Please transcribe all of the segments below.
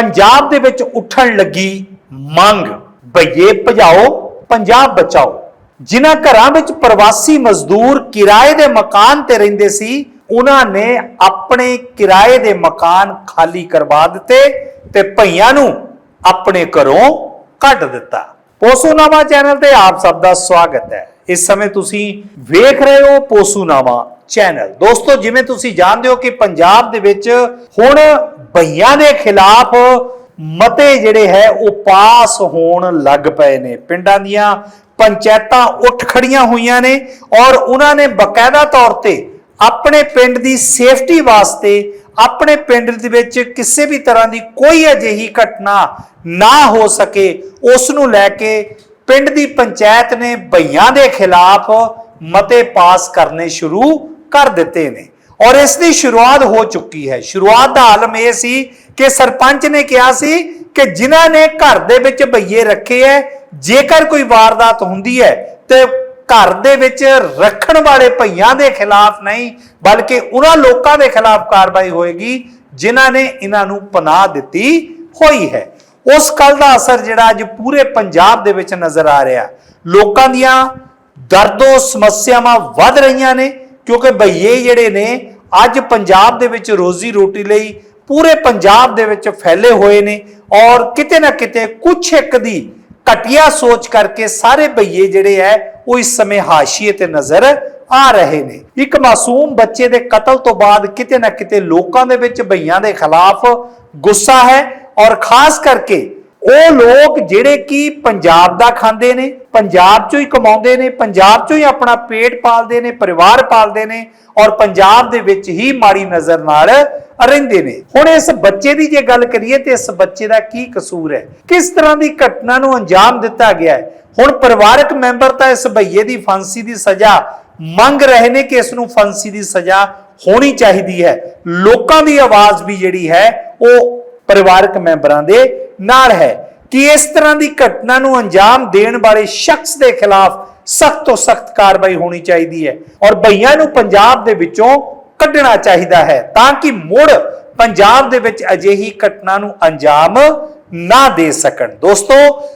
ਪੰਜਾਬ ਦੇ ਵਿੱਚ ਉੱਠਣ ਲੱਗੀ ਮੰਗ ਭਈਏ ਭਜਾਓ, ਪੰਜਾਬ ਬਚਾਓ। ਜਿਨ੍ਹਾਂ ਘਰਾਂ ਵਿੱਚ ਪ੍ਰਵਾਸੀ ਮਜ਼ਦੂਰ ਕਿਰਾਏ ਦੇ ਮਕਾਨ ਤੇ ਰਹਿੰਦੇ ਸੀ, ਉਹਨਾਂ ਨੇ ਆਪਣੇ ਕਿਰਾਏ ਦੇ ਮਕਾਨ ਖਾਲੀ ਕਰਵਾ ਦਿੱਤੇ ਤੇ ਭਈਆਂ ਨੂੰ ਆਪਣੇ ਘਰੋਂ ਕੱਢ ਦਿੱਤਾ। ਪੋਸੂਨਾਮਾ ਚੈਨਲ ਤੇ ਆਪ ਸਭ ਦਾ ਸਵਾਗਤ ਹੈ। ਇਸ ਸਮੇਂ ਤੁਸੀਂ ਵੇਖ ਰਹੇ ਹੋ ਪੋਸੂਨਾਮਾ ਚੈਨਲ ਦੋਸਤੋ, ਜਿਵੇਂ ਤੁਸੀਂ ਜਾਣਦੇ ਹੋ ਕਿ ਪੰਜਾਬ ਦੇ ਵਿੱਚ ਹੁਣ ਬਈਆਂ ਦੇ ਖਿਲਾਫ ਮਤੇ ਜਿਹੜੇ ਹੈ, ਉਹ ਪਾਸ ਹੋਣ ਲੱਗ ਪਏ ਨੇ। ਪਿੰਡਾਂ ਦੀਆਂ ਪੰਚਾਇਤਾਂ ਉੱਠ ਖੜੀਆਂ ਹੋਈਆਂ ਨੇ ਔਰ ਉਹਨਾਂ ਨੇ ਬਕਾਇਦਾ ਤੌਰ ਤੇ ਆਪਣੇ ਪਿੰਡ ਦੀ ਸੇਫਟੀ ਵਾਸਤੇ ਆਪਣੇ ਪਿੰਡ ਦੇ ਵਿੱਚ ਕਿਸੇ ਵੀ ਤਰ੍ਹਾਂ ਦੀ ਕੋਈ ਅਜਿਹੀ ਘਟਨਾ ਨਾ ਹੋ ਸਕੇ, ਉਸ ਨੂੰ ਲੈ ਕੇ ਪਿੰਡ ਦੀ ਪੰਚਾਇਤ ਨੇ ਬਈਆਂ ਦੇ ਖਿਲਾਫ ਮਤੇ ਪਾਸ ਕਰਨੇ ਸ਼ੁਰੂ ਕਰ ਦਿੱਤੇ ਨੇ। ਔਰ ਇਸ ਦੀ ਸ਼ੁਰੂਆਤ ਹੋ ਚੁੱਕੀ ਹੈ। ਸ਼ੁਰੂਆਤ ਦਾ ਆਲਮ ਇਹ ਸੀ ਕਿ ਸਰਪੰਚ ਨੇ ਕਿਹਾ ਸੀ ਕਿ ਜਿਨ੍ਹਾਂ ਨੇ ਘਰ ਦੇ ਵਿੱਚ ਭਈਏ ਰੱਖੇ ਹੈ ਜੇਕਰ ਕੋਈ ਵਾਰਦਾਤ ਹੁੰਦੀ ਹੈ ਤੇ ਘਰ ਦੇ ਵਿੱਚ ਰੱਖਣ ਵਾਲੇ ਭਈਆਂ ਦੇ ਖਿਲਾਫ ਨਹੀਂ, ਬਲਕਿ ਉਹਨਾਂ ਲੋਕਾਂ ਦੇ ਖਿਲਾਫ ਕਾਰਵਾਈ ਹੋਏਗੀ, ਜਿਨ੍ਹਾਂ ਨੇ ਇਹਨਾਂ ਨੂੰ ਪਨਾਹ ਦਿੱਤੀ ਹੋਈ ਹੈ। ਉਸ ਕੱਲ ਦਾ ਅਸਰ ਜਿਹੜਾ ਅੱਜ ਪੂਰੇ ਪੰਜਾਬ ਦੇ ਵਿੱਚ ਨਜ਼ਰ ਆ ਰਿਹਾ। ਲੋਕਾਂ ਦੀਆਂ ਦਰਦੋਂ ਸਮੱਸਿਆਵਾਂ ਵੱਧ ਰਹੀਆਂ ਨੇ। ਕਿਉਂਕਿ ਭਈਏ ਜਿਹੜੇ ਨੇ, ਅੱਜ ਪੰਜਾਬ ਦੇ ਵਿੱਚ ਰੋਜ਼ੀ ਰੋਟੀ ਲਈ ਪੂਰੇ ਪੰਜਾਬ ਦੇ ਵਿੱਚ ਫੈਲੇ ਹੋਏ ਨੇ ਔਰ ਕਿਤੇ ਨਾ ਕਿਤੇ ਕੁਛ ਇੱਕ ਦੀ ਘਟੀਆ ਸੋਚ ਕਰਕੇ ਸਾਰੇ ਭਈਏ ਜਿਹੜੇ ਹੈ ਉਹ ਇਸ ਸਮੇਂ ਹਾਸ਼ੀਏ ਤੇ ਨਜ਼ਰ ਆ ਰਹੇ ਨੇ। ਇੱਕ ਮਾਸੂਮ ਬੱਚੇ ਦੇ ਕਤਲ ਤੋਂ ਬਾਅਦ ਕਿਤੇ ਨਾ ਕਿਤੇ ਲੋਕਾਂ ਦੇ ਵਿੱਚ ਭਈਆਂ ਦੇ ਖਿਲਾਫ ਗੁੱਸਾ ਹੈ ਔਰ ਖਾਸ ਕਰਕੇ ਉਹ ਲੋਕ ਜਿਹੜੇ ਕਿ ਪੰਜਾਬ ਦਾ ਖਾਂਦੇ ਨੇ ਪੰਜਾਬ ਚੋਂ ਹੀ ਕਮਾਉਂਦੇ ਨੇ, ਪੰਜਾਬ ਚੋਂ ਹੀ ਆਪਣਾ ਪੇਟ ਪਾਲਦੇ ਨੇ, ਪਰਿਵਾਰ ਪਾਲਦੇ ਨੇ ਔਰ ਪੰਜਾਬ ਦੇ ਵਿੱਚ ਹੀ ਮਾੜੀ ਨਜ਼ਰ ਨਾਲ ਰਹਿੰਦੇ ਨੇ। ਹੁਣ ਇਸ ਬੱਚੇ ਦੀ ਜੇ ਗੱਲ ਕਰੀਏ ਤੇ ਇਸ ਬੱਚੇ ਦਾ ਕੀ ਕਸੂਰ ਹੈ? ਕਿਸ ਤਰ੍ਹਾਂ ਦੀ ਘਟਨਾ ਨੂੰ ਅੰਜਾਮ ਦਿੱਤਾ ਗਿਆ ਹੈ? ਹੁਣ ਪਰਿਵਾਰਕ ਮੈਂਬਰ ਤਾਂ ਇਸ ਭਈਏ ਦੀ ਫਾਂਸੀ ਦੀ ਸਜ਼ਾ ਮੰਗ ਰਹੇ ਨੇ ਕਿ ਇਸ ਨੂੰ ਫਾਂਸੀ ਦੀ ਸਜ਼ਾ ਹੋਣੀ ਚਾਹੀਦੀ ਹੈ। ਲੋਕਾਂ ਦੀ ਆਵਾਜ਼ ਵੀ ਜਿਹੜੀ ਹੈ, ਉਹ ਪਰਿਵਾਰਕ ਮੈਂਬਰਾਂ ਦੇ ਨਾਲ ਹੈ। ਕਿ ਇਸ ਤਰ੍ਹਾਂ ਦੀ ਘਟਨਾ ਨੂੰ ਅੰਜਾਮ ਦੇਣ ਵਾਲੇ ਸ਼ਖਸ ਦੇ ਖਿਲਾਫ ਸਖਤ ਤੋਂ ਸਖਤ ਕਾਰਵਾਈ ਹੋਣੀ ਚਾਹੀਦੀ ਹੈ ਔਰ ਭਈਆਂ ਨੂੰ ਪੰਜਾਬ ਦੇ ਵਿੱਚੋਂ ਕੱਢਣਾ ਚਾਹੀਦਾ ਹੈ ਤਾਂ ਕਿ ਮੁੜ ਪੰਜਾਬ ਦੇ ਵਿੱਚ ਅਜਿਹੀ ਘਟਨਾ ਨੂੰ ਅੰਜਾਮ ਨਾ ਦੇ ਸਕਣ। ਦੋਸਤੋ,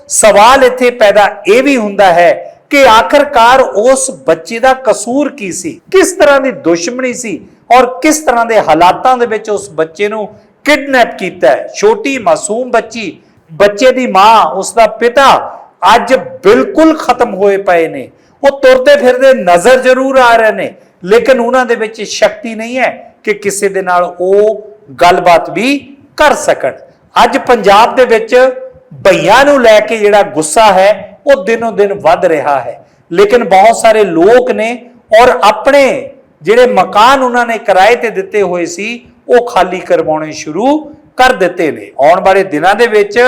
ਸਵਾਲ ਇੱਥੇ ਪੈਦਾ ਇਹ ਵੀ ਹੁੰਦਾ ਹੈ ਕਿ ਆਖਰਕਾਰ ਉਸ ਬੱਚੇ ਦਾ ਕਸੂਰ ਕੀ ਸੀ? ਕਿਸ ਤਰ੍ਹਾਂ ਦੀ ਦੁਸ਼ਮਣੀ ਸੀ? ਔਰ ਕਿਸ ਤਰ੍ਹਾਂ ਦੇ ਹਾਲਾਤਾਂ ਦੇ ਵਿੱਚ ਉਸ ਬੱਚੇ ਨੂੰ ਕਿਡਨੈਪ ਕੀਤਾ ਹੈ? ਛੋਟੀ ਮਾਸੂਮ ਬੱਚੀ ਬੱਚੇ ਦੀ ਮਾਂ ਉਸ ਦਾ ਪਿਤਾ ਅੱਜ ਬਿਲਕੁਲ ਖਤਮ ਹੋਏ ਪਏ ਨੇ। ਉਹ ਤੁਰਦੇ ਫਿਰਦੇ ਨਜ਼ਰ ਜ਼ਰੂਰ ਆ ਰਹੇ ਨੇ, ਲੇਕਿਨ ਉਹਨਾਂ ਦੇ ਵਿੱਚ ਸ਼ਕਤੀ ਨਹੀਂ ਹੈ ਕਿ ਕਿਸੇ ਦੇ ਨਾਲ ਉਹ ਗੱਲਬਾਤ ਵੀ ਕਰ ਸਕਣ। ਅੱਜ ਪੰਜਾਬ ਦੇ ਵਿੱਚ ਭਈਆਂ ਨੂੰ ਲੈ ਕੇ ਜਿਹੜਾ ਗੁੱਸਾ ਹੈ, ਉਹ ਦਿਨੋਂ ਦਿਨ ਵੱਧ ਰਿਹਾ ਹੈ। ਲੇਕਿਨ ਬਹੁਤ ਸਾਰੇ ਲੋਕ ਨੇ ਔਰ ਆਪਣੇ ਜਿਹੜੇ ਮਕਾਨ ਉਹਨਾਂ ਨੇ ਕਿਰਾਏ ਤੇ ਦਿੱਤੇ ਹੋਏ ਸੀ, ਉਹ ਖਾਲੀ ਕਰਵਾਉਣੇ ਸ਼ੁਰੂ ਕਰ ਦਿੱਤੇ ਨੇ। ਆਉਣ ਵਾਲੇ ਦਿਨਾਂ ਦੇ ਵਿੱਚ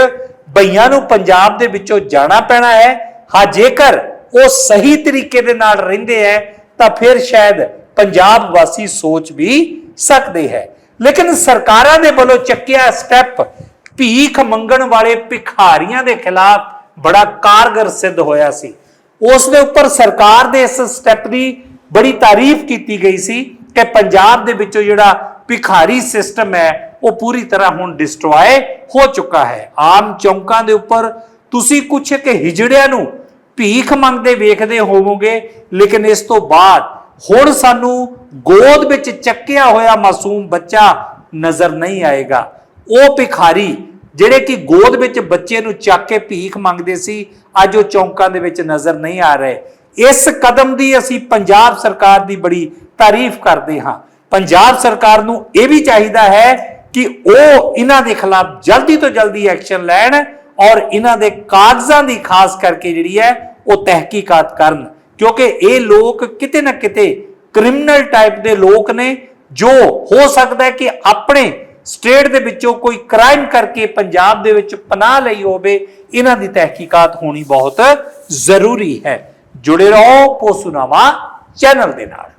ਬਈਆਂ ਨੂੰ ਪੰਜਾਬ ਦੇ ਵਿੱਚੋਂ ਜਾਣਾ ਪੈਣਾ ਹੈ। ਹਾਂ, ਜੇਕਰ ਉਹ ਸਹੀ ਤਰੀਕੇ ਦੇ ਨਾਲ ਰਹਿੰਦੇ ਹੈ, ਤਾਂ ਫਿਰ ਸ਼ਾਇਦ ਪੰਜਾਬ ਵਾਸੀ ਸੋਚ ਵੀ ਸਕਦੇ ਹੈ। ਲੇਕਿਨ ਸਰਕਾਰਾਂ ਦੇ ਵੱਲੋਂ ਚੱਕਿਆ ਸਟੈਪ ਭੀਖ ਮੰਗਣ ਵਾਲੇ ਭਿਖਾਰੀਆਂ ਦੇ ਖਿਲਾਫ ਬੜਾ ਕਾਰਗਰ ਸਿੱਧ ਹੋਇਆ ਸੀ। ਉਸ ਦੇ ਉੱਪਰ ਸਰਕਾਰ ਦੇ ਇਸ ਸਟੈਪ ਦੀ ਬੜੀ ਤਾਰੀਫ ਕੀਤੀ ਗਈ ਸੀ ਕਿ ਪੰਜਾਬ ਦੇ ਵਿੱਚੋਂ ਜਿਹੜਾ ਭਿਖਾਰੀ ਸਿਸਟਮ ਹੈ ਉਹ ਪੂਰੀ ਤਰ੍ਹਾਂ ਹੁਣ ਡਿਸਟਰੋਏ ਹੋ ਚੁੱਕਾ ਹੈ। ਆਮ ਚੌਂਕਾਂ ਦੇ ਉੱਪਰ ਤੁਸੀਂ ਕੁਛ ਕਿ ਹਿਜੜਿਆਂ ਨੂੰ ਭੀਖ ਮੰਗਦੇ ਵੇਖਦੇ ਹੋਵੋਗੇ, ਲੇਕਿਨ ਇਸ ਤੋਂ ਬਾਅਦ ਹੁਣ ਸਾਨੂੰ ਗੋਦ ਵਿੱਚ ਚੱਕਿਆ ਹੋਇਆ ਮਾਸੂਮ ਬੱਚਾ ਨਜ਼ਰ ਨਹੀਂ ਆਏਗਾ। ਉਹ ਭਿਖਾਰੀ ਜਿਹੜੇ ਕਿ ਗੋਦ ਵਿੱਚ ਬੱਚੇ ਨੂੰ ਚੱਕ ਕੇ ਭੀਖ ਮੰਗਦੇ ਸੀ, ਅੱਜ ਉਹ ਚੌਂਕਾਂ ਦੇ ਵਿੱਚ ਨਜ਼ਰ ਨਹੀਂ ਆ ਰਹੇ। ਇਸ ਕਦਮ ਦੀ ਅਸੀਂ ਪੰਜਾਬ ਸਰਕਾਰ ਦੀ ਬੜੀ ਤਾਰੀਫ ਕਰਦੇ ਹਾਂ। ਪੰਜਾਬ ਸਰਕਾਰ ਨੂੰ ਇਹ ਵੀ ਚਾਹੀਦਾ ਹੈ ਕਿ ਉਹ ਇਹਨਾਂ ਦੇ ਖਿਲਾਫ ਜਲਦੀ ਤੋਂ ਜਲਦੀ ਐਕਸ਼ਨ ਲੈਣ ਔਰ ਇਹਨਾਂ ਦੇ ਕਾਗਜ਼ਾਂ ਦੀ ਖਾਸ ਕਰਕੇ ਜਿਹੜੀ ਹੈ ਉਹ ਤਹਿਕੀਕਾਤ ਕਰਨ। ਕਿਉਂਕਿ ਇਹ ਲੋਕ ਕਿਤੇ ਨਾ ਕਿਤੇ ਕ੍ਰਿਮੀਨਲ ਟਾਈਪ ਦੇ ਲੋਕ ਨੇ, ਜੋ ਹੋ ਸਕਦਾ ਹੈ ਕਿ ਆਪਣੇ ਸਟੇਟ ਦੇ ਵਿੱਚੋਂ ਕੋਈ ਕ੍ਰਾਈਮ ਕਰਕੇ ਪੰਜਾਬ ਦੇ ਵਿੱਚ ਪਨਾਹ ਲਈ ਹੋਵੇ, ਇਹਨਾਂ ਦੀ ਤਹਿਕੀਕਾਤ ਹੋਣੀ ਬਹੁਤ ਜ਼ਰੂਰੀ ਹੈ। ਜੁੜੇ ਰਹੋ, ਪੋਸੂਨਾਮਾ ਚੈਨਲ ਦੇ ਨਾਲ।